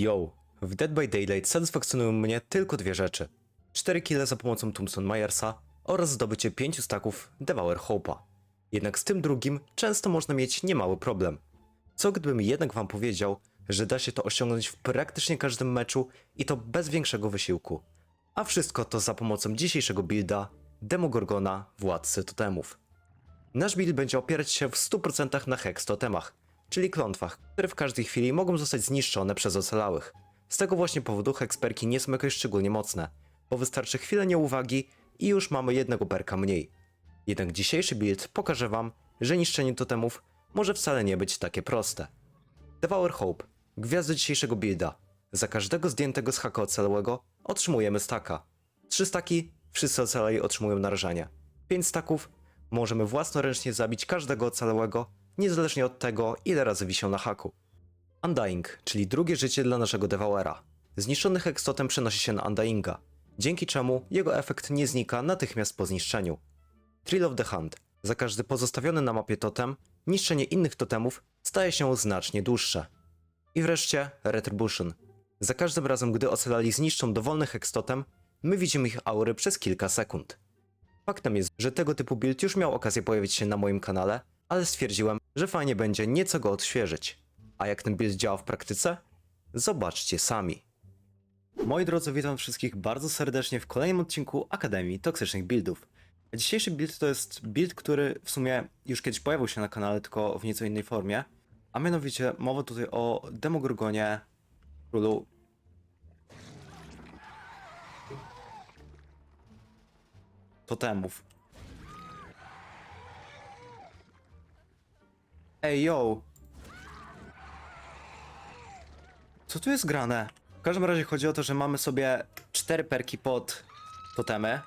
Yo, w Dead by Daylight satysfakcjonują mnie tylko dwie rzeczy. 4 kile za pomocą Thompson Myersa oraz zdobycie 5 staków Devour Hope'a. Jednak z tym drugim często można mieć niemały problem. Co gdybym jednak wam powiedział, że da się to osiągnąć w praktycznie każdym meczu i to bez większego wysiłku. A wszystko to za pomocą dzisiejszego builda Demogorgona Władcy Totemów. Nasz build będzie opierać się w 100% na hex totemach, czyli klątwach, które w każdej chwili mogą zostać zniszczone przez ocalałych. Z tego właśnie powodu hexperki nie są jakoś szczególnie mocne, bo wystarczy chwilę nieuwagi i już mamy jednego perka mniej. Jednak dzisiejszy build pokaże wam, że niszczenie totemów może wcale nie być takie proste. Devour Hope, gwiazda dzisiejszego builda. Za każdego zdjętego z haka ocalałego otrzymujemy staka. Trzy staki, wszyscy ocalali otrzymują narażenie. Pięć staków, możemy własnoręcznie zabić każdego ocalałego, niezależnie od tego, ile razy wisiał na haku. Undying, czyli drugie życie dla naszego Devoura. Zniszczony hextotem przenosi się na Undyinga, dzięki czemu jego efekt nie znika natychmiast po zniszczeniu. Thrill of the Hunt. Za każdy pozostawiony na mapie totem, niszczenie innych totemów staje się znacznie dłuższe. I wreszcie Retribution. Za każdym razem, gdy ocalali zniszczą dowolny hextotem, my widzimy ich aury przez kilka sekund. Faktem jest, że tego typu build już miał okazję pojawić się na moim kanale, ale stwierdziłem, że fajnie będzie nieco go odświeżyć. A jak ten build działa w praktyce? Zobaczcie sami. Moi drodzy, witam wszystkich bardzo serdecznie w kolejnym odcinku Akademii Toksycznych Buildów. Dzisiejszy build to jest build, który w sumie już kiedyś pojawił się na kanale, tylko w nieco innej formie. A mianowicie mowa tutaj o Demogorgonie Królu Totemów. Ej, yo! Co tu jest grane? W każdym razie chodzi o to, że mamy sobie cztery perki pod totemy.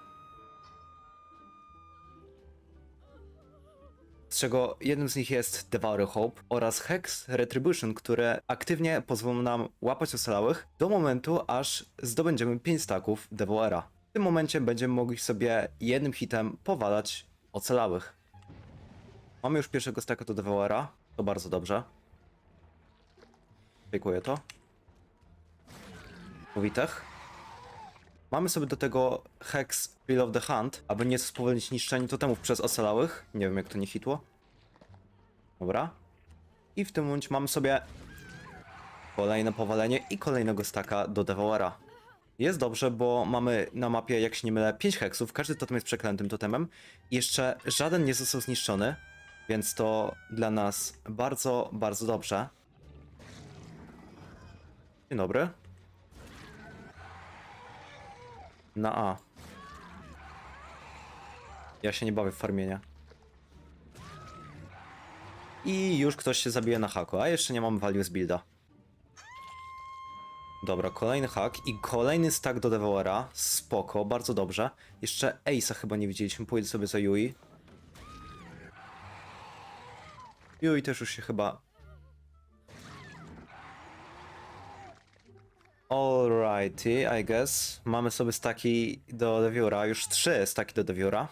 Z czego jednym z nich jest Devour Hope oraz Hex Retribution, które aktywnie pozwolą nam łapać ocalałych do momentu, aż zdobędziemy 5 staków Devoura. W tym momencie będziemy mogli sobie jednym hitem powalać ocalałych. Mamy już pierwszego staka do Devoura, to bardzo dobrze. Dziękuję to. Witech. Mamy sobie do tego Hex Bill of the Hunt, aby nie spowolnić niszczenie totemów przez ocalałych. Nie wiem jak to nie hitło. Dobra. I w tym momencie mamy sobie kolejne powalenie i kolejnego staka do Devoura. Jest dobrze, bo mamy na mapie, jak się nie mylę, 5 heksów. Każdy totem jest przeklętym totemem. Jeszcze żaden nie został zniszczony, więc to dla nas bardzo, bardzo dobrze. Dzień dobry. Na A. Ja się nie bawię w farmienie. I już ktoś się zabije na haku, a jeszcze nie mamy value z builda. Dobra, kolejny hak i kolejny stack do Devoura. Spoko, bardzo dobrze. Jeszcze Ace'a chyba nie widzieliśmy, pójdę sobie za Yui. Yui też już się chyba... Alrighty, I guess. Mamy sobie staki do Deviura, już trzy staki do Deviura.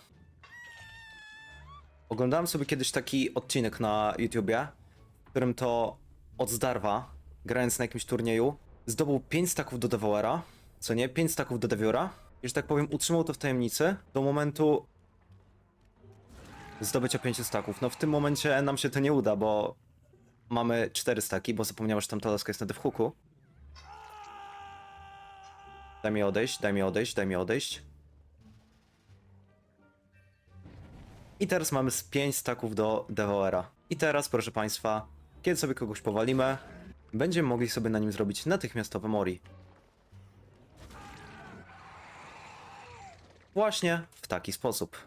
Oglądałem sobie kiedyś taki odcinek na YouTubie, w którym to od Zdarwa, grając na jakimś turnieju, zdobył 5 staków do Devoura, co nie? 5 staków do Deviura. I że tak powiem, utrzymał to w tajemnicy do momentu zdobycia 5 staków. No w tym momencie nam się to nie uda, bo mamy 4 staki, bo zapomniałem, że tam ta laska jest na devhooku. Daj mi odejść, daj mi odejść, daj mi odejść. I teraz mamy z 5 staków do Devoura. I teraz, proszę Państwa, kiedy sobie kogoś powalimy, będziemy mogli sobie na nim zrobić natychmiastowe mori. Właśnie w taki sposób.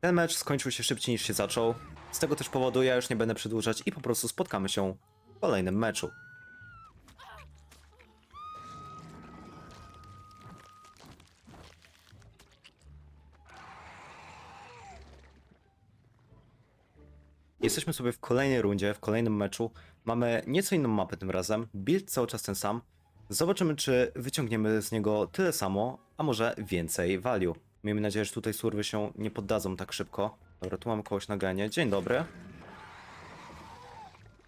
Ten mecz skończył się szybciej niż się zaczął. Z tego też powodu ja już nie będę przedłużać i po prostu spotkamy się w kolejnym meczu. Jesteśmy sobie w kolejnej rundzie, w kolejnym meczu. Mamy nieco inną mapę tym razem. Build cały czas ten sam. Zobaczymy, czy wyciągniemy z niego tyle samo, a może więcej value. Miejmy nadzieję, że tutaj surwy się nie poddadzą tak szybko. Dobra, tu mamy kogoś na genie. Dzień dobry.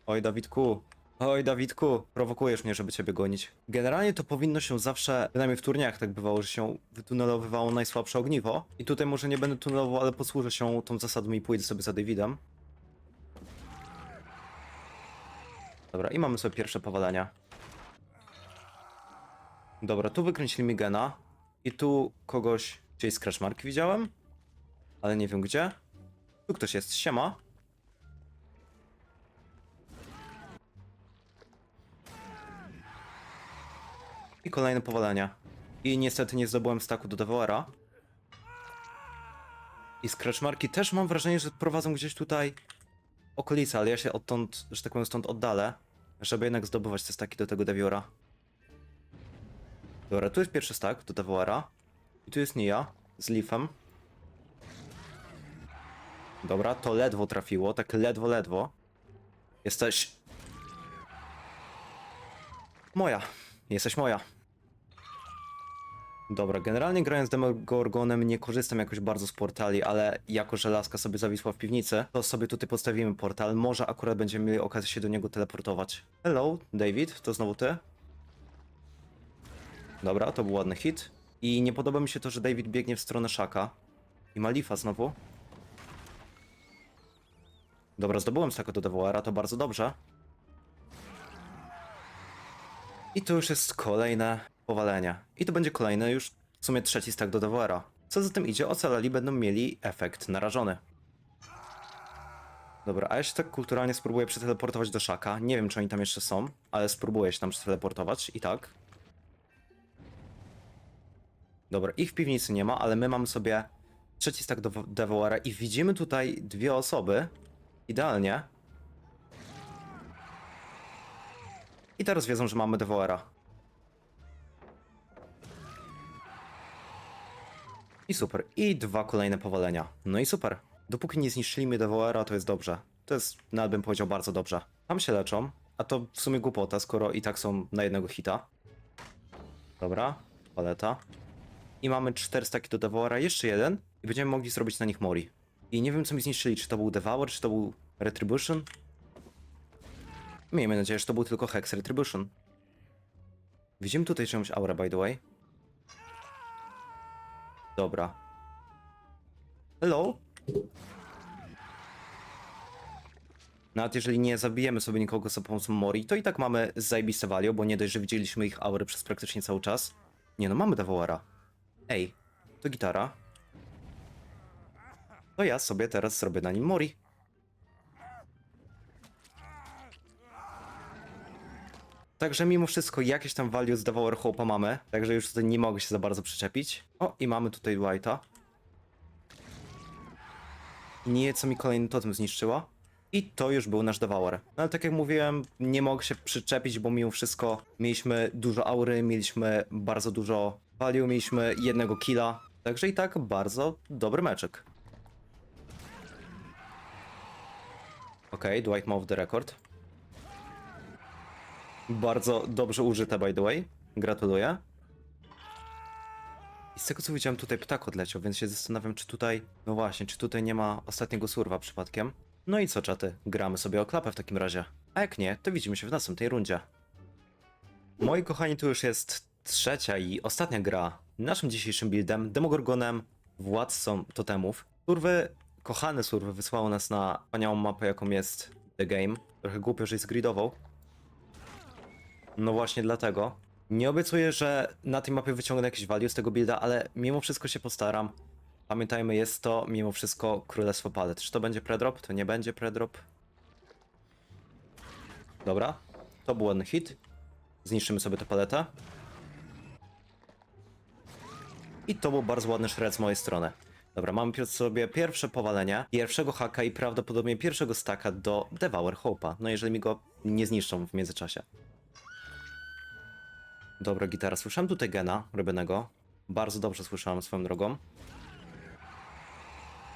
Oj, Dawidku. Oj, Dawidku, prowokujesz mnie, żeby ciebie gonić. Generalnie to powinno się zawsze, przynajmniej w turniejach tak bywało, że się wytunelowywało najsłabsze ogniwo. I tutaj może nie będę tunelował, ale posłużę się tą zasadą i pójdę sobie za Davidem. Dobra, i mamy sobie pierwsze powalenia. Dobra, tu wykręcili mi gena. I tu kogoś gdzieś scratch marki widziałem. Ale nie wiem gdzie. Tu ktoś jest, siema. I kolejne powalenia. I niestety nie zdobyłem staku do Devoera. I scratch marki też mam wrażenie, że prowadzą gdzieś tutaj okolice, ale ja się odtąd, że tak powiem, stąd oddalę, żeby jednak zdobywać te staki do tego Deviora. Dobra, tu jest pierwszy stack do Devoera. Tu jest Nia z Leafem. Dobra, to ledwo trafiło, tak ledwo, ledwo. Jesteś... Moja. Jesteś moja. Dobra, generalnie grając Demogorgonem nie korzystam jakoś bardzo z portali, ale jako, że laska sobie zawisła w piwnicy, to sobie tutaj postawimy portal. Może akurat będziemy mieli okazję się do niego teleportować. Hello, David, to znowu ty? Dobra, to był ładny hit. I nie podoba mi się to, że David biegnie w stronę Shaka. I ma Lifa znowu. Dobra, zdobyłem staka do Devoera, to bardzo dobrze. I to już jest kolejne powalenie. I to będzie kolejny już w sumie trzeci stack do Devoera. Co za tym idzie, ocalali będą mieli efekt narażony. Dobra, a ja się tak kulturalnie spróbuję przeteleportować do Shaka. Nie wiem, czy oni tam jeszcze są, ale spróbuję się tam przeteleportować i tak. Dobra, ich w piwnicy nie ma, ale my mamy sobie trzeci stack do Devoera i widzimy tutaj dwie osoby. Idealnie. I teraz wiedzą, że mamy Devoera. I super. I dwa kolejne powalenia. No i super. Dopóki nie zniszczyli mi Devoera, to jest dobrze. To jest, nawet bym powiedział, bardzo dobrze. Tam się leczą, a to w sumie głupota, skoro i tak są na jednego hita. Dobra, paleta. I mamy 4 staki do Devoura, jeszcze jeden i będziemy mogli zrobić na nich Mori. I nie wiem co mi zniszczyli, czy to był Devour, czy to był Retribution? Miejmy nadzieję, że to był tylko Hex Retribution. Widzimy tutaj czymś aurę, by the way. Dobra. Hello? Nawet jeżeli nie zabijemy sobie nikogo za pomocą Mori, to i tak mamy zajebiste value, bo nie dość, że widzieliśmy ich aury przez praktycznie cały czas. Nie no, mamy Devoura. Ej, to gitara. To ja sobie teraz zrobię na nim Mori. Także mimo wszystko jakieś tam value z Devour Hope'a mamy, także już tutaj nie mogę się za bardzo przyczepić. O, i mamy tutaj Dwighta. Nie, co mi kolejny totem zniszczyła. I to już był nasz Devour. No ale tak jak mówiłem, nie mogę się przyczepić, bo mimo wszystko mieliśmy dużo aury, mieliśmy bardzo dużo value, mieliśmy jednego killa. Także i tak bardzo dobry meczek. Okay, Dwight ma off the record. Bardzo dobrze użyte, by the way. Gratuluję. I z tego co widziałem, tutaj ptak odleciał, więc się zastanawiam, czy tutaj... No właśnie, czy tutaj nie ma ostatniego surwa przypadkiem. No i co, czaty? Gramy sobie o klapę w takim razie. A jak nie, to widzimy się w następnej rundzie. Moi kochani, tu już jest trzecia i ostatnia gra naszym dzisiejszym buildem, Demogorgonem, władcą totemów. Surwy, kochane surwy, wysłało nas na wspaniałą mapę, jaką jest The Game. Trochę głupio, że jest gridował. No właśnie dlatego. Nie obiecuję, że na tej mapie wyciągnę jakieś value z tego builda, ale mimo wszystko się postaram. Pamiętajmy, jest to mimo wszystko Królestwo Palet. Czy to będzie predrop? To nie będzie predrop. Dobra, to był ładny hit. Zniszczymy sobie tę paletę. I to był bardzo ładny shred z mojej strony. Dobra, mamy przed sobie pierwsze powalenie, pierwszego haka i prawdopodobnie pierwszego staka do Devour Hope'a. No jeżeli mi go nie zniszczą w międzyczasie. Dobra, gitara. Słyszałem tutaj gena robionego. Bardzo dobrze słyszałem swoją drogą.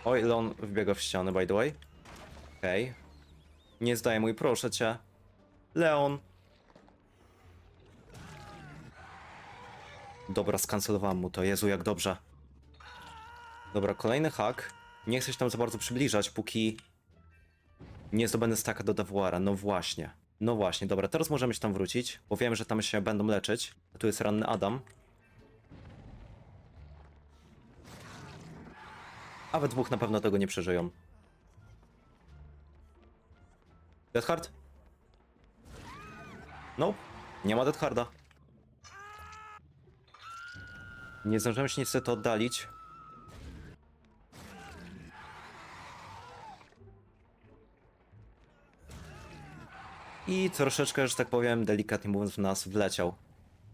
Oj, Leon wbiega w ścianę, by the way. Okej. Okay. Nie zdaj mój, proszę cię. Leon. Dobra, skancelowałem mu to. Jezu, jak dobrze. Dobra, kolejny hak. Nie chcę się tam za bardzo przybliżać, póki nie zdobędę staka do Devoira. No właśnie. No właśnie, dobra, teraz możemy się tam wrócić, bo wiem, że tam się będą leczyć. Tu jest ranny Adam. A we dwóch na pewno tego nie przeżyją. Deathhard? Nope, nie ma Deathharda. Nie zdążyłem się niestety oddalić. I troszeczkę, że tak powiem, delikatnie mówiąc, w nas wleciał.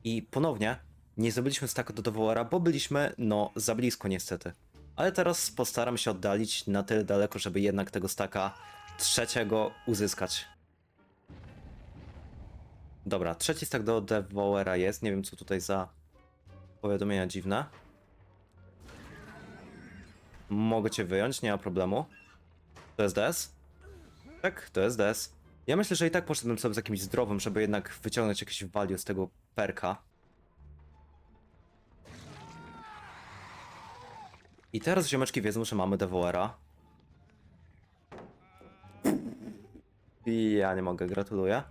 I ponownie nie zrobiliśmy staka do Devoura, bo byliśmy, no, za blisko niestety. Ale teraz postaram się oddalić na tyle daleko, żeby jednak tego staka trzeciego uzyskać. Dobra, trzeci stak do Devoura jest. Nie wiem, co tutaj za powiadomienia dziwne. Mogę cię wyjąć, nie ma problemu. To jest DS? Tak, to jest DS. Ja myślę, że i tak poszedłem sobie z jakimś zdrowym, żeby jednak wyciągnąć jakieś value z tego perka. I teraz ziomeczki wiedzą, że mamy Devoera. Ja nie mogę, gratuluję.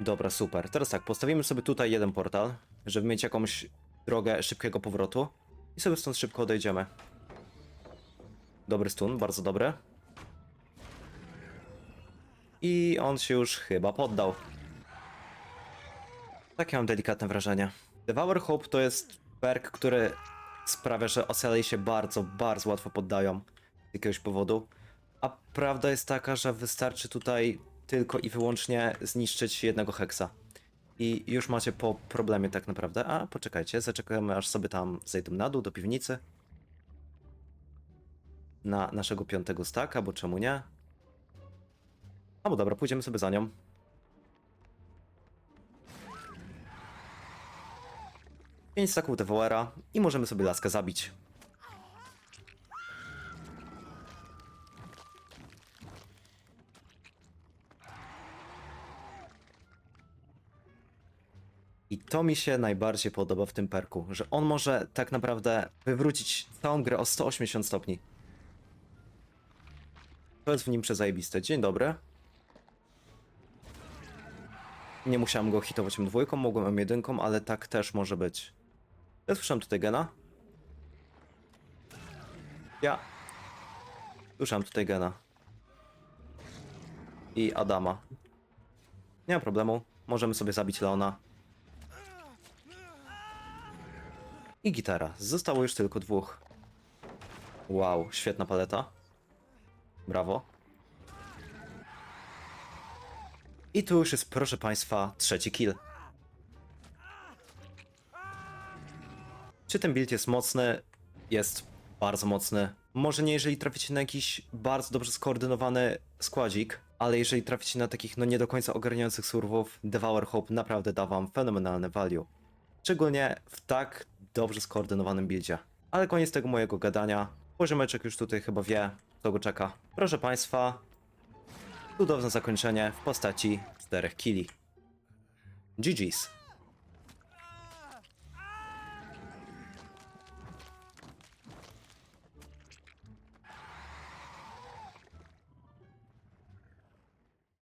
Dobra, super. Teraz tak, postawimy sobie tutaj jeden portal, żeby mieć jakąś drogę szybkiego powrotu. I sobie stąd szybko odejdziemy. Dobry stun, bardzo dobry. I on się już chyba poddał. Takie mam delikatne wrażenie. Devour Hope to jest perk, który sprawia, że Ocelli się bardzo, bardzo łatwo poddają z jakiegoś powodu. A prawda jest taka, że wystarczy tutaj tylko i wyłącznie zniszczyć jednego heksa. I już macie po problemie tak naprawdę. A, poczekajcie, zaczekamy aż sobie tam zejdą na dół do piwnicy. Na naszego piątego staka, bo czemu nie? No bo dobra, pójdziemy sobie za nią. Pięć staków Devoera i możemy sobie laskę zabić. I to mi się najbardziej podoba w tym perku, że on może tak naprawdę wywrócić całą grę o 180 stopni. To jest w nim przezajebiste. Dzień dobry. Nie musiałem go hitować M2, mogłem M1, ale tak też może być. Ja słyszałem tutaj Gena. Ja. Słyszałem tutaj Gena. I Adama. Nie ma problemu. Możemy sobie zabić Leona. I gitara. Zostało już tylko dwóch. Wow, świetna paleta. Brawo. I tu już jest, proszę Państwa, trzeci kill. Czy ten build jest mocny? Jest bardzo mocny. Może nie jeżeli traficie na jakiś bardzo dobrze skoordynowany składzik, ale jeżeli traficie na takich no nie do końca ogarniających surwów, Devour Hope naprawdę da wam fenomenalne value. Szczególnie w tak dobrze skoordynowanym buildzie. Ale koniec tego mojego gadania. Poziomeczek już tutaj chyba wie, co go czeka. Proszę Państwa, cudowne zakończenie w postaci 4 killi. GG's.